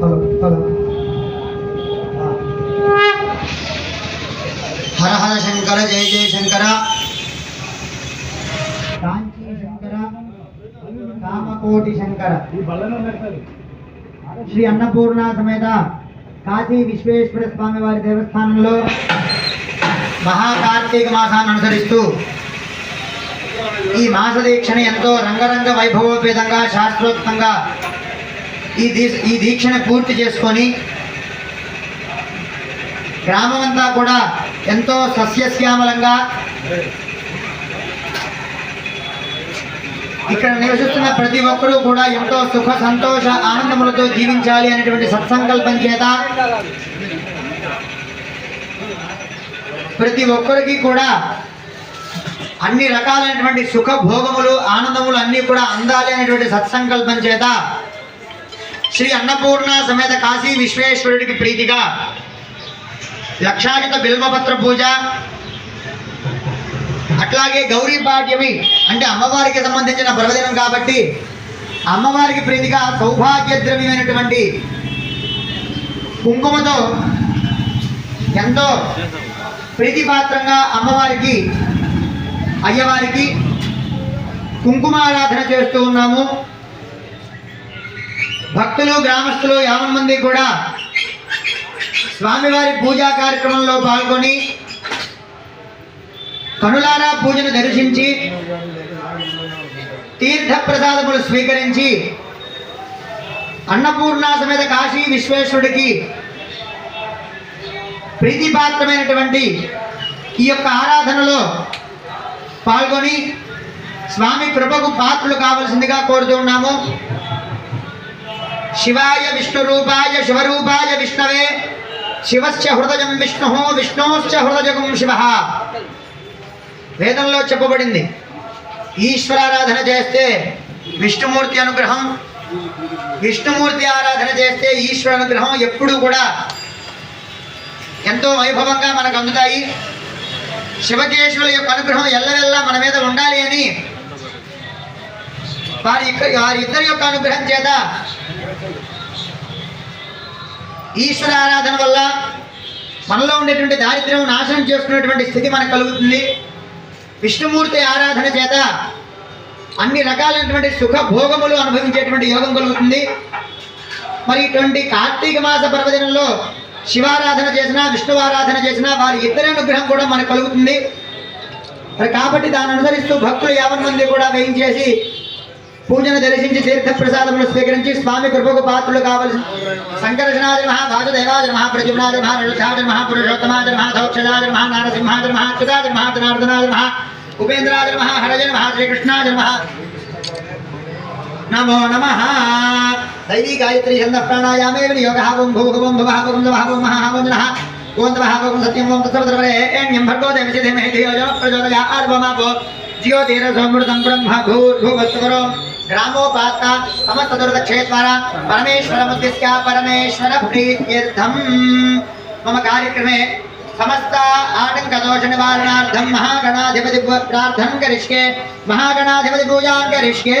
Hello hello. హర హర శంకర జయ జయ శంకర. కాంచీ శంకర కామకోటి శంకర. శ్రీ అన్నపూర్ణ సమేత కాశీ విశ్వేశ్వర స్వామి వారి దేవస్థానంలో మహాకార్తీక మాసాన్ని అనుసరిస్తూ ఈ మాస దీక్షని ఎంతో రంగరంగ వైభవోపేతంగా శాస్త్రోక్తంగా ఈ దీ ఈ దీక్షను పూర్తి చేసుకొని గ్రామమంతా కూడా ఎంతో సస్యశ్యామలంగా ఇక్కడ నివసిస్తున్న ప్రతి ఒక్కరూ కూడా ఎంతో సుఖ సంతోష ఆనందములతో జీవించాలి అనేటువంటి సత్సంకల్పం చేత ప్రతి ఒక్కరికి కూడా అన్ని రకాలైనటువంటి సుఖ భోగములు ఆనందములు అన్నీ కూడా అందాలి అనేటువంటి సత్సంకల్పం చేత శ్రీ అన్నపూర్ణ సమేత కాశీ విశ్వేశ్వరుడికి ప్రీతిగా లక్షాయుత బిల్వపత్ర పూజ అట్లాగే గౌరీ భాగ్యమి అంటే అమ్మవారికి సంబంధించిన పర్వదినం కాబట్టి అమ్మవారికి ప్రీతిగా సౌభాగ్య ద్రవ్యమైనటువంటి కుంకుమతో ఎంతో ప్రీతిపాత్రంగా అమ్మవారికి అయ్యవారికి కుంకుమారాధన చేస్తూ ఉన్నాము. భక్తులు గ్రామస్తులు యావన్ మంది కూడా స్వామివారి పూజా కార్యక్రమంలో పాల్గొని కనులారా పూజను దర్శించి తీర్థ ప్రసాదములు స్వీకరించి అన్నపూర్ణ సమేత కాశీ విశ్వేశ్వరుడికి ప్రీతిపాత్రమైనటువంటి ఈ యొక్క ఆరాధనలో పాల్గొని స్వామి కృపకు పాత్రలు కావలసిందిగా కోరుతూ ఉన్నాము. శివాయ విష్ణు రూపాయ శివరూపాయ విష్ణవే. శివశ్చ హృదయం విష్ణు విష్ణోశ్చ హృదయగం శివ. వేదంలో చెప్పబడింది ఈశ్వరారాధన చేస్తే విష్ణుమూర్తి అనుగ్రహం విష్ణుమూర్తి ఆరాధన చేస్తే ఈశ్వర అనుగ్రహం ఎప్పుడూ కూడా ఎంతో వైభవంగా మనకు అందుతాయి. శివకేశవుల యొక్క అనుగ్రహం ఎల్లవెల్లా మన మీద ఉండాలి అని వారి వారి ఇద్దరి యొక్క అనుగ్రహం చేత ఈశ్వర ఆరాధన వల్ల మనలో ఉండేటువంటి దారిద్ర్యం నాశనం చేసుకునేటువంటి స్థితి మనకు కలుగుతుంది. విష్ణుమూర్తి ఆరాధన చేత అన్ని రకాలైనటువంటి సుఖ భోగములు అనుభవించేటువంటి యోగం కలుగుతుంది. మరి ఇటువంటి కార్తీక మాస పర్వదినంలో శివారాధన చేసినా విష్ణు ఆరాధన చేసినా వారి ఇద్దరి అనుగ్రహం కూడా మనకు కలుగుతుంది. మరి కాబట్టి దాన్ని అనుసరిస్తూ భక్తులు యావన్ మంది కూడా వేయించేసి పూజను దర్శించి తీర్థప్రసాదములు స్వీకరించి స్వామి కృపకు పాత్రులు కావలసిన శంకరజనాది మహా మహాప్రజుమ్నాది మహా మహాపురుషోత్తమాది మహా మహానారసింహాది మహా పురుషోత్తమాది మహా ఉపేంద్రాది మహా మహా శ్రీకృష్ణాది మహా నమో నమ దైవీ గాయత్రి ఛంద ప్రాణాయామే యోగ ఓం భూ ఓం భవ ఓం నమ ఓం మహా ఓం జన ఓం తమ ఓం సత్యం ఓం తత్సర్వే ఏణ్యం భర్గో దేవసి ధీమహి ధియో యో ప్రచోదయాత్ వమాపో జ్యోతిర సోమృతం బ్రహ్మ భూర్భువస్వరో గ్రామోపాత సమస్త దుర్గక్షేత్ర పరమేశ్వరముద్దిశ్య పరమేశ్వర ప్రీత్యర్థం మమ కార్యక్రమే సమస్త ఆటంక దోష నివారణార్థం మహాగణాధిపతి ప్రార్థన కరిష్యే మహాగణాధిపతి పూజాం కరిష్యే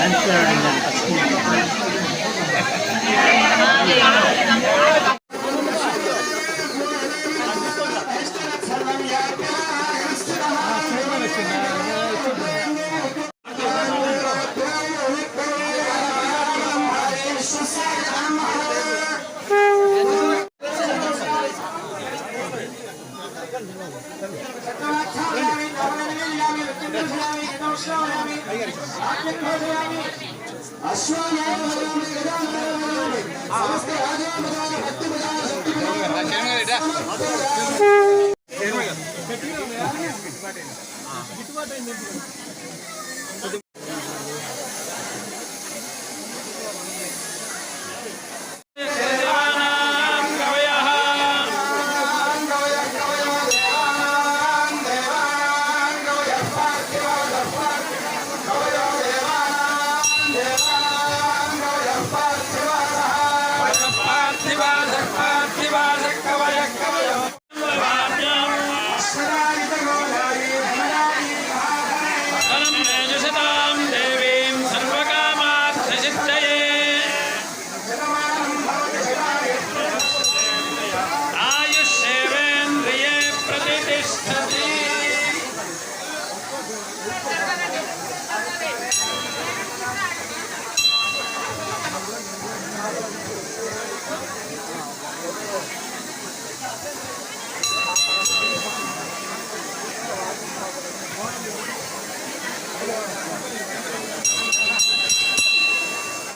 I'm sorry. भयामि गदं श्रावयामि आज्ञं भयामि अश्वानाय भयामि गदां भयामि समस्त राजा भयामि भक्ति भयामि शक्ति भयामि గిట్టుబాటు అయింది